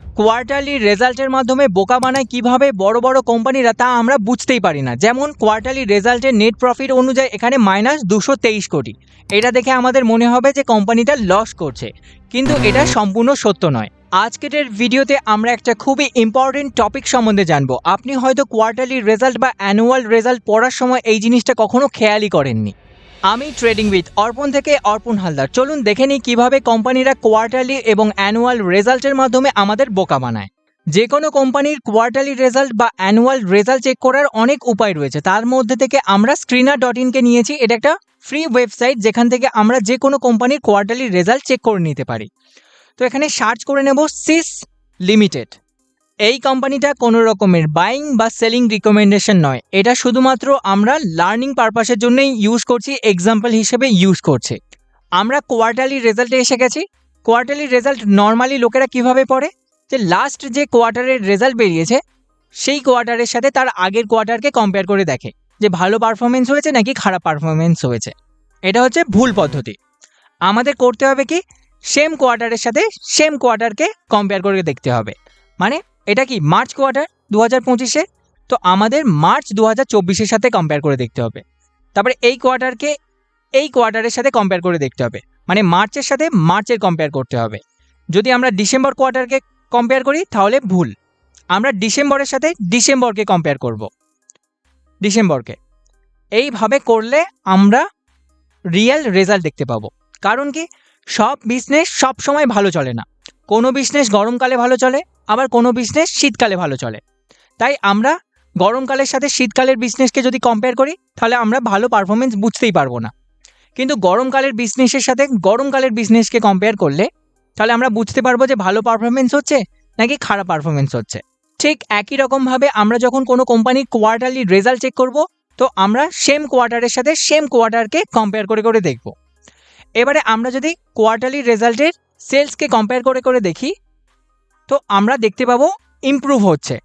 Quarterly রেজাল্টের মাধ্যমে বোকা বানায় কীভাবে বড় বড় কোম্পানিরা তা আমরা বুঝতেই পারি না। যেমন কোয়ার্টারলি রেজাল্টের নেট প্রফিট অনুযায়ী এখানে মাইনাস দুশো তেইশ কোটি। এটা দেখে আমাদের মনে হবে যে কোম্পানিটা লস করছে। কিন্তু এটা সম্পূর্ণ সত্য নয়। আজকের ভিডিওতে আমরা একটা খুবই ইম্পর্টেন্ট টপিক সম্বন্ধে জানব। আপনি হয়তো কোয়ার্টারলি রেজাল্ট বা অ্যানুয়াল রেজাল্ট পড়ার সময় এই জিনিসটা কখনো খেয়ালই করেননি। আমি ট্রেডিং উইথ অর্পণ থেকে অর্পণ হালদার। চলুন দেখে নিই কীভাবে কোম্পানিরা কোয়ার্টারলি এবং অ্যানুয়াল রেজাল্টের মাধ্যমে আমাদের বোকা বানায়। যে কোনো কোম্পানির কোয়ার্টারলি রেজাল্ট বা অ্যানুয়াল রেজাল্ট চেক করার অনেক উপায় রয়েছে। তার মধ্যে থেকে আমরা স্ক্রিনার ডট ইনকে নিয়েছি। এটা একটা ফ্রি ওয়েবসাইট যেখান থেকে আমরা যে কোনো কোম্পানির কোয়ার্টারলি রেজাল্ট চেক করে নিতে পারি। তো এখানে সার্চ করে নেব সিস লিমিটেড এই কোম্পানিটা কোনো রকমের বাইং বা সেলিং রিকমেন্ডেশন নয়। এটা শুধুমাত্র আমরা লার্নিং পারপাসের জন্যই ইউজ করছি এক্সাম্পল হিসেবে ইউজ করছে। আমরা কোয়ার্টারলি রেজাল্টে এসে গেছি। কোয়ার্টারলি রেজাল্ট নর্মালি লোকেরা কীভাবে পড়ে? যে লাস্ট যে কোয়ার্টারের রেজাল্ট বেরিয়েছে, সেই কোয়ার্টারের সাথে তার আগের কোয়ার্টারকে কম্পেয়ার করে দেখে। যে ভালো পারফরমেন্স হয়েছে নাকি খারাপ পারফরমেন্স হয়েছে। এটা হচ্ছে ভুল পদ্ধতি। আমাদের করতে হবে কি সেম কোয়ার্টারের সাথে সেম কোয়ার্টারকে কম্পেয়ার করে দেখতে হবে। মানে এটা কি মার্চ কোয়ার্টার দু হাজার পঁচিশে? তো আমাদের মার্চ দু হাজার চব্বিশের সাথে কম্পেয়ার করে দেখতে হবে। তারপরে এই কোয়ার্টারকে এই কোয়ার্টারের সাথে কম্পেয়ার করে দেখতে হবে। মানে মার্চের সাথে মার্চের কম্পেয়ার করতে হবে। যদি আমরা ডিসেম্বর কোয়ার্টারকে কম্পেয়ার করি, তাহলে ভুল। আমরা ডিসেম্বরের সাথে ডিসেম্বরকে কম্পেয়ার করব। ডিসেম্বরকে এইভাবে করলে আমরা রিয়েল রেজাল্ট দেখতে পাবো। কারণ কি? সব বিজনেস সব সময় ভালো চলে না। কোনো বিজনেস গরমকালে ভালো চলে আবার কোনো বিজনেস শীতকালে ভালো চলে। তাই আমরা গরমকালের সাথে শীতকালের বিজনেসকে যদি কম্পেয়ার করি, তাহলে আমরা ভালো পারফরমেন্স বুঝতেই পারব না। কিন্তু গরমকালের বিজনেসের সাথে গরমকালের বিজনেসকে কম্পেয়ার করলে, তাহলে আমরা বুঝতে পারব যে ভালো পারফরমেন্স হচ্ছে নাকি খারাপ পারফরমেন্স হচ্ছে। ঠিক একই রকমভাবে আমরা যখন কোনো কোম্পানির কোয়ার্টারলি রেজাল্ট চেক করব, তো আমরা সেম কোয়ার্টারের সাথে সেম কোয়ার্টারকে কম্পেয়ার করে করে দেখব। এবারে আমরা যদি কোয়ার্টারলি রেজাল্টের সেলসকে কম্পেয়ার করে করে দেখি তো আমরা দেখতে পাবো ইমপ্রুভ হচ্ছে।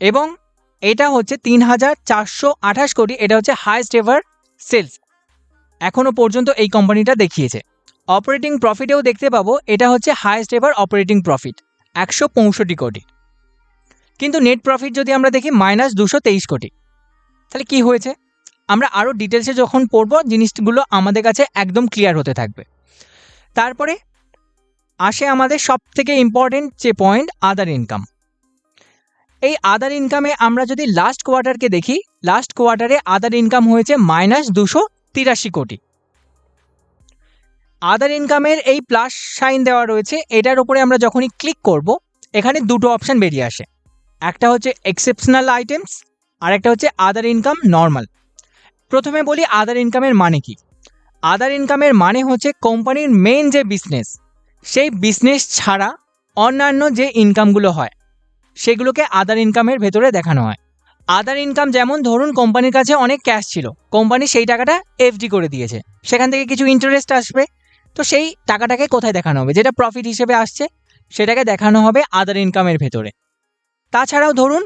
এবং এটা হচ্ছে তিন হাজার চারশো আঠাশ কোটি, এটা হচ্ছে হাইস্ট এভার সেলস এখনও পর্যন্ত এই কোম্পানিটা দেখিয়েছে। অপারেটিং প্রফিটেও দেখতে পাবো, এটা হচ্ছে হাইস্ট এভার অপারেটিং প্রফিট একশো পঁয়ষট্টি কোটি। কিন্তু নেট প্রফিট যদি আমরা দেখি মাইনাস দুশো তেইশ কোটি। তাহলে কি হয়েছে? আমরা আরও ডিটেলসে যখন পড়ব, জিনিসগুলো আমাদের কাছে একদম ক্লিয়ার হতে থাকবে। তারপরে আসে আমাদের সব থেকে ইম্পর্টেন্ট যে পয়েন্ট আদার ইনকাম এই আদার ইনকামে আমরা যদি লাস্ট কোয়ার্টারকে দেখি লাস্ট কোয়ার্টারে আদার ইনকাম হয়েছে মাইনাস দুশো তিরাশি কোটি। আদার ইনকামের এই প্লাস সাইন দেওয়া রয়েছে, এটার উপরে আমরা যখনই ক্লিক করব, এখানে দুটো অপশান বেরিয়ে আসে। একটা হচ্ছে এক্সেপশনাল আইটেমস আর একটা হচ্ছে আদার ইনকাম নর্মাল প্রথমে বলি আদার ইনকামের মানে কি? আদার ইনকামের মানে হচ্ছে কোম্পানির মেন যে বিজনেস সেই বিজনেস ছাড়া অন্যান্য যে ইনকামগুলো হয়, সেগুলোকে আদার ইনকামের ভেতরে দেখানো হয়। আদার ইনকাম যেমন ধরুন কোম্পানির কাছে অনেক ক্যাশ ছিল কোম্পানি সেই টাকাটা এফডি করে দিয়েছে। সেখান থেকে কিছু ইন্টারেস্ট আসবে, তো সেই টাকাটাকে কোথায় দেখানো হবে? যেটা প্রফিট হিসেবে আসছে, সেটাকে দেখানো হবে আদার ইনকামের ভেতরে। তাছাড়াও ধরুন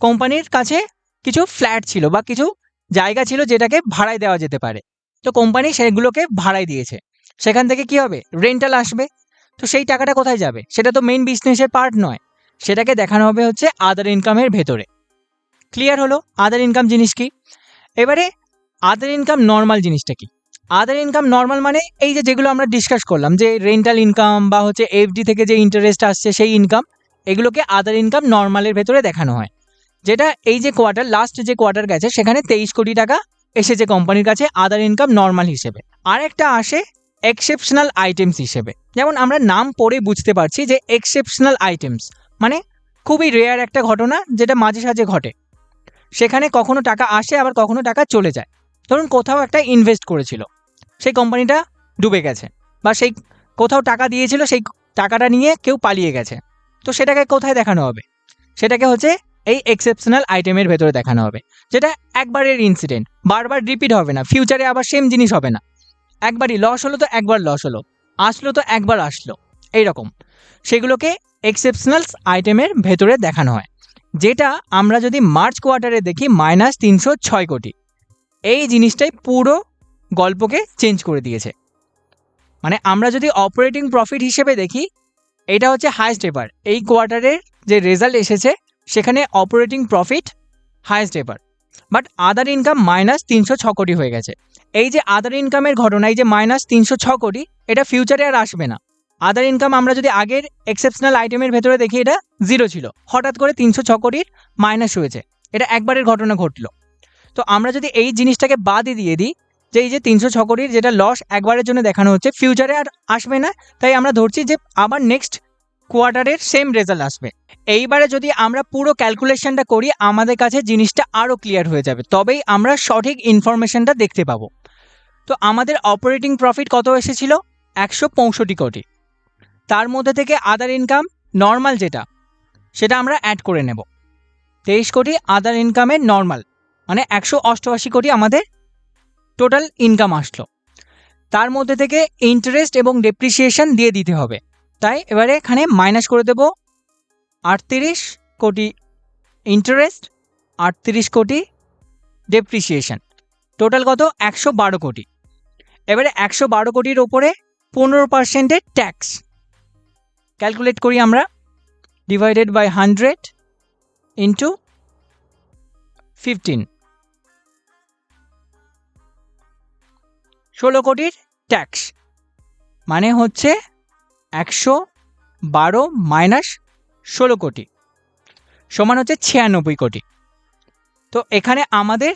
কোম্পানির কাছে কিছু ফ্ল্যাট ছিল বা কিছু জায়গা ছিল যেটাকে ভাড়ায় দেওয়া যেতে পারে। তো কোম্পানি সেগুলোকে ভাড়ায় দিয়েছে। সেখান থেকে কি হবে? রেন্টাল আসবে। তো সেই টাকাটা কোথায় যাবে? সেটা তো মেইন বিজনেসের পার্ট নয়। সেটাকে দেখানো হবে হচ্ছে আদার ইনকামের ভেতরে। ক্লিয়ার হলো? আদার ইনকাম জিনিস কি? এবারে আদার ইনকাম নর্মাল জিনিসটা কি? আদার ইনকাম নর্মাল মানে এই যে যেগুলো আমরা ডিসকাস করলাম, যে রেন্টাল ইনকাম বা হচ্ছে এফডি থেকে যে ইন্টারেস্ট আসছে সেই ইনকাম এগুলোকে আদার ইনকাম নর্মালের ভেতরে দেখানো হয়। যেটা এই যে কোয়ার্টার লাস্ট যে কোয়ার্টার গেছে, সেখানে তেইশ কোটি টাকা এসেছে কোম্পানির কাছে আদার ইনকাম নর্মাল হিসেবে। আর একটা আসে এক্সেপশনাল আইটেমস হিসেবে। যেমন আমরা নাম পড়ে বুঝতে পারছি যে এক্সেপশনাল আইটেমস মানে খুবই রেয়ার একটা ঘটনা যেটা মাঝে সাঝে ঘটে। সেখানে কখনো টাকা আসে, আবার কখনো টাকা চলে যায়। ধরুন কোথাও একটা ইনভেস্ট করেছিল, সেই কোম্পানিটা ডুবে গেছে, বা সেই কোথাও টাকা দিয়েছিল, সেই টাকাটা নিয়ে কেউ পালিয়ে গেছে। তো সেটাকে কোথায় দেখানো হবে? সেটাকে হচ্ছে এই এক্সেপশনাল আইটেমের ভেতরে দেখানো হবে। যেটা একবারের ইনসিডেন্ট বারবার রিপিট হবে না ফিউচারে আবার সেম জিনিস হবে না। একবারই লস হলো তো একবার লস হলো। আসলো তো একবার আসলো। এই রকম সেগুলোকে এক্সেপশনাল আইটেমের ভেতরে দেখানো হয়। যেটা আমরা যদি মার্চ কোয়ার্টারে দেখি মাইনাস তিনশো ছয় কোটি। এই জিনিসটাই পুরো গল্পকে চেঞ্জ করে দিয়েছে। মানে আমরা যদি অপারেটিং প্রফিট হিসেবে দেখি, এটা হচ্ছে হাইস্ট এবার এই কোয়ার্টারের যে রেজাল্ট এসেছে, সেখানে অপারেটিং প্রফিট হাইস্ট এবার বাট আদার ইনকাম মাইনাস তিনশো ছ কোটি হয়ে গেছে। এই যে আদার ইনকামের ঘটনা, এই যে মাইনাস তিনশো ছ কোটি, এটা ফিউচারে আর আসবে না। আদার ইনকাম আমরা যদি আগের এক্সেপশনাল আইটেমের ভেতরে দেখি, এটা জিরো ছিল। হঠাৎ করে তিনশো ছ কোটির মাইনাস হয়েছে। এটা একবারের ঘটনা ঘটলো। তো আমরা যদি এই জিনিসটাকে বাদই দিয়ে দিই, যে এই যে তিনশো ছ কোটির যেটা লস একবারের জন্য দেখানো হচ্ছে ফিউচারে আর আসবে না। তাই আমরা ধরছি যে আবার নেক্সট কোয়ার্টারের সেম রেজাল্ট আসবে। এইবারে যদি আমরা পুরো ক্যালকুলেশনটা করি, আমাদের কাছে জিনিসটা আরও ক্লিয়ার হয়ে যাবে। তবেই আমরা সঠিক ইনফরমেশনটা দেখতে পাবো। তো আমাদের অপারেটিং প্রফিট কত এসেছিল? একশো পঁয়ষট্টি কোটি। তার মধ্যে থেকে আদার ইনকাম নর্মাল যেটা, সেটা আমরা অ্যাড করে নেব। তেইশ কোটি আদার ইনকামের নর্মাল মানে একশো অষ্টআশি কোটি আমাদের টোটাল ইনকাম আসলো। তার মধ্যে থেকে ইন্টারেস্ট এবং ডেপ্রিসিয়েশন দিয়ে দিতে হবে। তাই এবারে এখানে মাইনাস করে দেব আটত্রিশ কোটি ইন্টারেস্ট আটত্রিশ কোটি ডেপ্রিসিয়েশন টোটাল কত? একশো বারো কোটি। এবারে একশো বারো কোটির ওপরে পনেরো পার্সেন্টের ট্যাক্স ক্যালকুলেট করি আমরা। Divided by hundred into fifteen ষোলো কোটির ট্যাক্স মানে হচ্ছে একশো বারো মাইনাস ষোলো কোটি সমান হচ্ছে ছিয়ানব্বই কোটি। তো এখানে আমাদের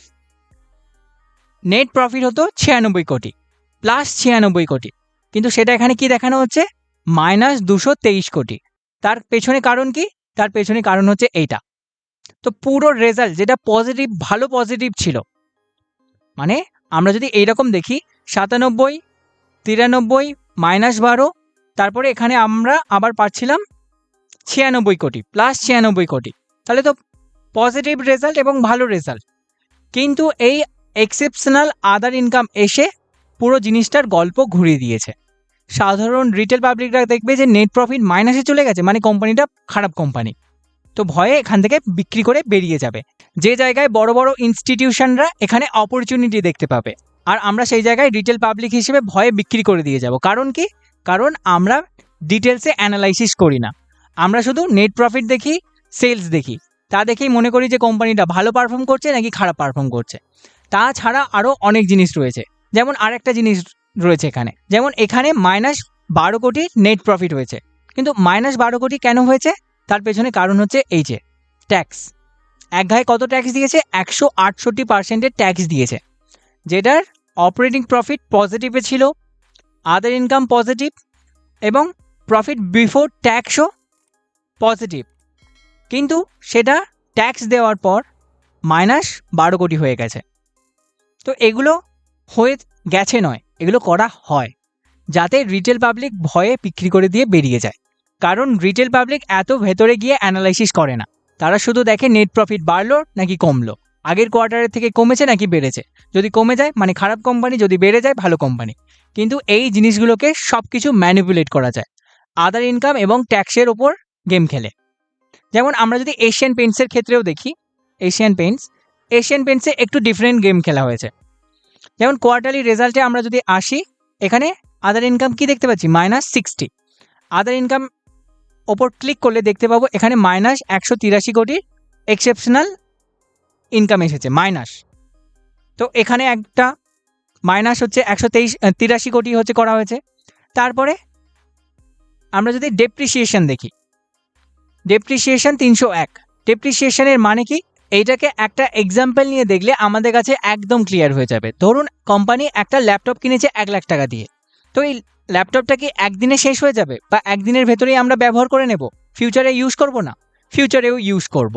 নেট প্রফিট হতো ছিয়ানব্বই কোটি প্লাস ছিয়ানব্বই কোটি। কিন্তু সেটা এখানে কি দেখানো হচ্ছে? মাইনাস দুশো তেইশ কোটি। তার পেছনে কারণ কি? তার পেছনে কারণ হচ্ছে এইটা। তো পুরো রেজাল্ট যেটা পজিটিভ ভালো পজিটিভ ছিল মানে আমরা যদি এইরকম দেখি, সাতানব্বই, তিরানব্বই মাইনাস বারো তারপরে এখানে আমরা আবার পাচ্ছিলাম ছিয়ানব্বই কোটি প্লাস ছিয়ানব্বই কোটি। তাহলে তো পজিটিভ রেজাল্ট এবং ভালো রেজাল্ট কিন্তু এই এক্সেপশনাল আদার ইনকাম এসে পুরো জিনিসটার গল্প ঘুরিয়ে দিয়েছে। সাধারণ রিটেল পাবলিকরা দেখবে যে নেট প্রফিট মাইনাসে চলে গেছে মানে কোম্পানিটা খারাপ কোম্পানি তো ভয়ে এখান থেকে বিক্রি করে বেরিয়ে যাবে। যে জায়গায় বড় বড় ইনস্টিটিউশনরা এখানে অপরচুনিটি দেখতে পাবে। আর আমরা সেই জায়গায় রিটেল পাবলিক হিসেবে ভয়ে বিক্রি করে দিয়ে যাব। কারণ কি? কারণ আমরা ডিটেলসে অ্যানালাইসিস করি না। আমরা শুধু নেট প্রফিট দেখি সেলস দেখি। তা দেখেই মনে করি যে কোম্পানিটা ভালো পারফর্ম করছে নাকি খারাপ পারফর্ম করছে। তাছাড়া আরও অনেক জিনিস রয়েছে। যেমন আরেকটা জিনিস রয়েছে এখানে। যেমন এখানে মাইনাস বারো কোটি নেট প্রফিট হয়েছে। কিন্তু মাইনাস বারো কোটি কেন হয়েছে? তার পেছনে কারণ হচ্ছে এই যে ট্যাক্স এক ঘায়ে কত ট্যাক্স দিয়েছে? একশো আটষট্টি পার্সেন্টের ট্যাক্স দিয়েছে। যেটার অপারেটিং প্রফিট পজিটিভে ছিল। আদার ইনকাম পজিটিভ এবং প্রফিট বিফোর ট্যাক্সও পজিটিভ কিন্তু সেটা ট্যাক্স দেওয়ার পর মাইনাস বারো কোটি হয়ে গেছে। তো এগুলো হয়ে গেছে নয়, এগুলো করা হয়, যাতে রিটেল পাবলিক ভয়ে বিক্রি করে দিয়ে বেরিয়ে যায়। কারণ রিটেল পাবলিক এত ভেতরে গিয়ে অ্যানালাইসিস করে না। তারা শুধু দেখে নেট প্রফিট বাড়লো নাকি কমলো। আগের কোয়ার্টারের থেকে কমেছে নাকি বেড়েছে? যদি কমে যায় মানে খারাপ কোম্পানি যদি বেড়ে যায়, ভালো কোম্পানি কিন্তু এই জিনিসগুলোকে সব কিছু ম্যানিপুলেট করা যায়। আদার ইনকাম এবং ট্যাক্সের ওপর গেম খেলে। যেমন আমরা যদি এশিয়ান পেন্টসের ক্ষেত্রেও দেখি এশিয়ান পেন্টস এশিয়ান পেন্টসে একটু ডিফারেন্ট গেম খেলা হয়েছে। যেমন কোয়ার্টারলি রেজাল্টে আমরা যদি আসি, এখানে আদার ইনকাম কি দেখতে পাচ্ছি? মাইনাস সিক্সটি আদার ইনকাম ওপর ক্লিক করলে দেখতে পাবো, এখানে মাইনাস একশো তিরাশি কোটির এক্সেপশনাল ইনকাম এসেছে মাইনাস তো এখানে একটা মাইনাস হচ্ছে একশো তেইশ তিরাশি কোটি হচ্ছে করা হয়েছে। তারপরে আমরা যদি ডেপ্রিসিয়েশন দেখি ডেপ্রিসিয়েশন তিনশো এক। ডেপ্রিসিয়েশনের মানে কি? এইটাকে একটা এক্সাম্পল নিয়ে দেখলে আমাদের কাছে একদম ক্লিয়ার হয়ে যাবে। ধরুন কোম্পানি একটা ল্যাপটপ কিনেছে এক লাখ টাকা দিয়ে। তো এই ল্যাপটপটা কি একদিনে শেষ হয়ে যাবে? বা একদিনের ভেতরেই আমরা ব্যবহার করে নেব? ফিউচারে ইউজ করব না? ফিউচারেও ইউজ করব।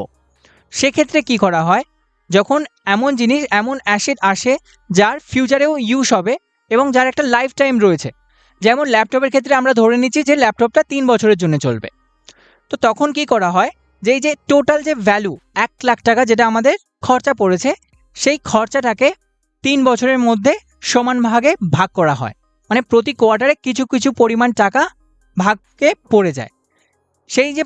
সেক্ষেত্রে কি করা হয়? যখন এমন জিনিস, এমন অ্যাসেট আসে যার ফিউচারেও ইউজ হবে এবং যার একটা লাইফ টাইম রয়েছে। যেমন ল্যাপটপের ক্ষেত্রে আমরা ধরে নিচ্ছি যে ল্যাপটপটা তিন বছরের জন্য চলবে। তো তখন কি করা হয়? যে যে টোটাল যে ভ্যালু এক লাখ টাকা যেটা আমাদের খরচা পড়েছে, সেই খরচাটাকে তিন বছরের মধ্যে সমান ভাগে ভাগ করা হয়। মানে প্রতি কোয়ার্টারে কিছু কিছু পরিমাণ টাকা ভাগকে পড়ে যায়। সেই যে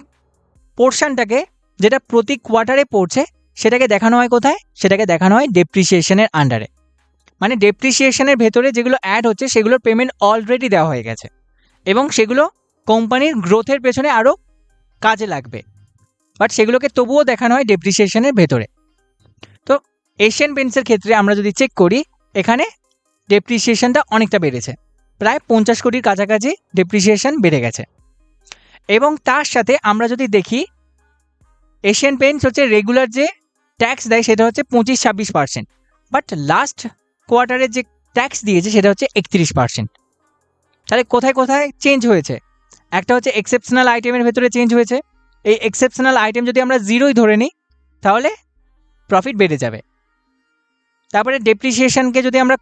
পোর্শনটাকে যেটা প্রতি কোয়ার্টারে পড়ছে সেটাকে দেখানো হয় কোথায়? সেটাকে দেখানো হয় ডেপ্রিসিয়েশনের আন্ডারে মানে ডেপ্রিসিয়েশনের ভেতরে যেগুলো অ্যাড হচ্ছে, সেগুলোর পেমেন্ট অলরেডি দেওয়া হয়ে গেছে। এবং সেগুলো কোম্পানির গ্রোথের পেছনে আরও কাজে লাগবে। বাট সেগুলোকে তবুও দেখানো হয় ডেপ্রিসিয়েশনের ভেতরে। তো এশিয়ান পেন্টসের ক্ষেত্রে আমরা যদি চেক করি, এখানে ডেপ্রিসিয়েশনটা অনেকটা বেড়েছে। প্রায় পঞ্চাশ কোটির কাছাকাছি ডেপ্রিসিয়েশন বেড়ে গেছে। এবং তার সাথে আমরা যদি দেখি এশিয়ান পেন্টস হচ্ছে রেগুলার যে ট্যাক্স দেয় সেটা হচ্ছে পঁচিশ, ছাব্বিশ পার্সেন্ট বাট লাস্ট কোয়ার্টারে যে ট্যাক্স দিয়েছে সেটা হচ্ছে একত্রিশ পার্সেন্ট তাহলে কোথায় কোথায় চেঞ্জ হয়েছে? একটা হচ্ছে এক্সেপশনাল আইটেমের ভেতরে চেঞ্জ হয়েছে। এই এক্সেপশনাল আইটেম যদি আমরা জিরোই ধরে নিই, তাহলে প্রফিট বেড়ে যাবে। তারপরে ডেপ্রিসিয়েশনকে যদি আমরা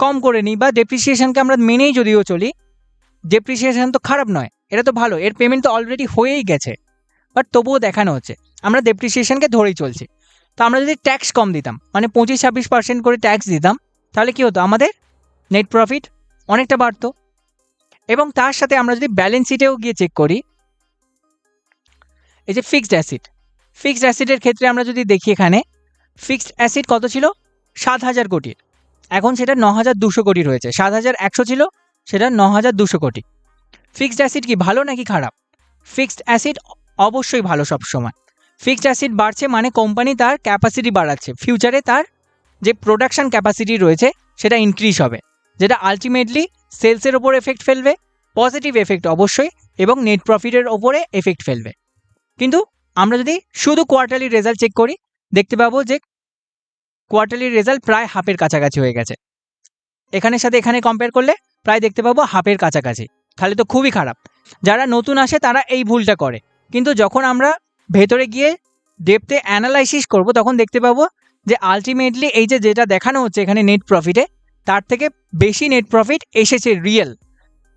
কম করে নিই বা ডেপ্রিসিয়েশনকে আমরা মেনেই যদিও চলি ডেপ্রিসিয়েশন তো খারাপ নয়, এটা তো ভালো, এর পেমেন্ট তো অলরেডি হয়েই গেছে। বাট তবুও দেখানো হচ্ছে, আমরা ডেপ্রিসিয়েশনকে ধরেই চলছি। তো আমরা যদি ট্যাক্স কম দিতাম মানে পঁচিশ, ছাব্বিশ পার্সেন্ট করে ট্যাক্স দিতাম, তাহলে কী হতো? আমাদের নেট প্রফিট অনেকটা বাড়তো। এবং তার সাথে আমরা যদি ব্যালেন্স শিটেও গিয়ে চেক করি, এই যে ফিক্সড অ্যাসিড ফিক্সড অ্যাসিডের ক্ষেত্রে আমরা যদি দেখি এখানে ফিক্সড অ্যাসিড কত ছিল? সাত হাজার কোটির এখন সেটা ন হাজার দুশো কোটি রয়েছে। সাত হাজার একশো ছিল, সেটা ন হাজার দুশো কোটি। ফিক্সড অ্যাসিড কি ভালো নাকি খারাপ? ফিক্সড অ্যাসিড অবশ্যই ভালো সব সময় ফিক্সড অ্যাসিড বাড়ছে মানে কোম্পানি তার ক্যাপাসিটি বাড়াচ্ছে। ফিউচারে তার যে প্রোডাকশান ক্যাপাসিটি রয়েছে, সেটা ইনক্রিজ হবে, যেটা আলটিমেটলি সেলসের ওপর এফেক্ট ফেলবে পজিটিভ এফেক্ট অবশ্যই, এবং নেট প্রফিটের ওপরে এফেক্ট ফেলবে। কিন্তু আমরা যদি শুধু কোয়ার্টারলি রেজাল্ট চেক করি, দেখতে পাবো যে কোয়ার্টারলি রেজাল্ট প্রায় হাফের কাছাকাছি হয়ে গেছে। এখানের সাথে এখানে কম্পেয়ার করলে প্রায় দেখতে পাবো হাফের কাছাকাছি। তাহলে তো খুবই খারাপ। যারা নতুন আসে তারা এই ভুলটা করে। কিন্তু যখন আমরা ভেতরে গিয়ে ডেপতে অ্যানালাইসিস করব, তখন দেখতে পাবো যে আলটিমেটলি এই যে যেটা দেখানো হচ্ছে এখানে নেট প্রফিটে তার থেকে বেশি নেট প্রফিট এসেছে রিয়েল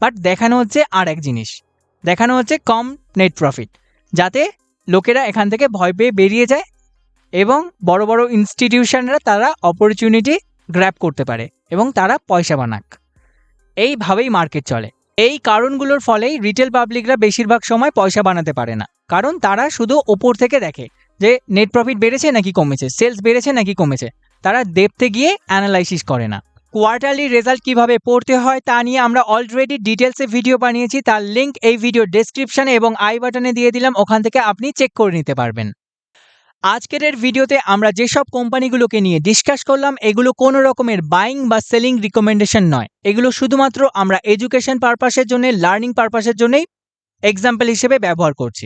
বাট দেখানো হচ্ছে আর এক জিনিস। দেখানো হচ্ছে কম নেট প্রফিট যাতে লোকেরা এখান থেকে ভয় পেয়ে বেরিয়ে যায় এবং বড় বড় ইনস্টিটিউশনরা তারা অপরচুনিটি গ্র্যাব করতে পারে এবং তারা পয়সা বানাক। এইভাবেই মার্কেট চলে। এই কারণগুলোর ফলেই রিটেল পাবলিকরা বেশিরভাগ সময় পয়সা বানাতে পারে না। কারণ তারা শুধু ওপর থেকে দেখে যে নেট প্রফিট বেড়েছে নাকি কমেছে সেলস বেড়েছে নাকি কমেছে, তারা দেখতে গিয়ে অ্যানালাইসিস করে না। কোয়ার্টারলি রেজাল্ট কীভাবে পড়তে হয় তা নিয়ে আমরা অলরেডি ডিটেলসে ভিডিও বানিয়েছি, তার লিঙ্ক এই ভিডিও ডেসক্রিপশনে এবং আই বাটনে দিয়ে দিলাম, ওখান থেকে আপনি চেক করে নিতে পারবেন। আজকের এর ভিডিওতে আমরা যেসব কোম্পানিগুলোকে নিয়ে ডিসকাস করলাম, এগুলো কোনো রকমের বাইং বা সেলিং রিকমেন্ডেশন নয়। এগুলো শুধুমাত্র আমরা এডুকেশন পারপাসের জন্য লার্নিং পারপাসের জন্যই এক্সাম্পল হিসেবে ব্যবহার করছি।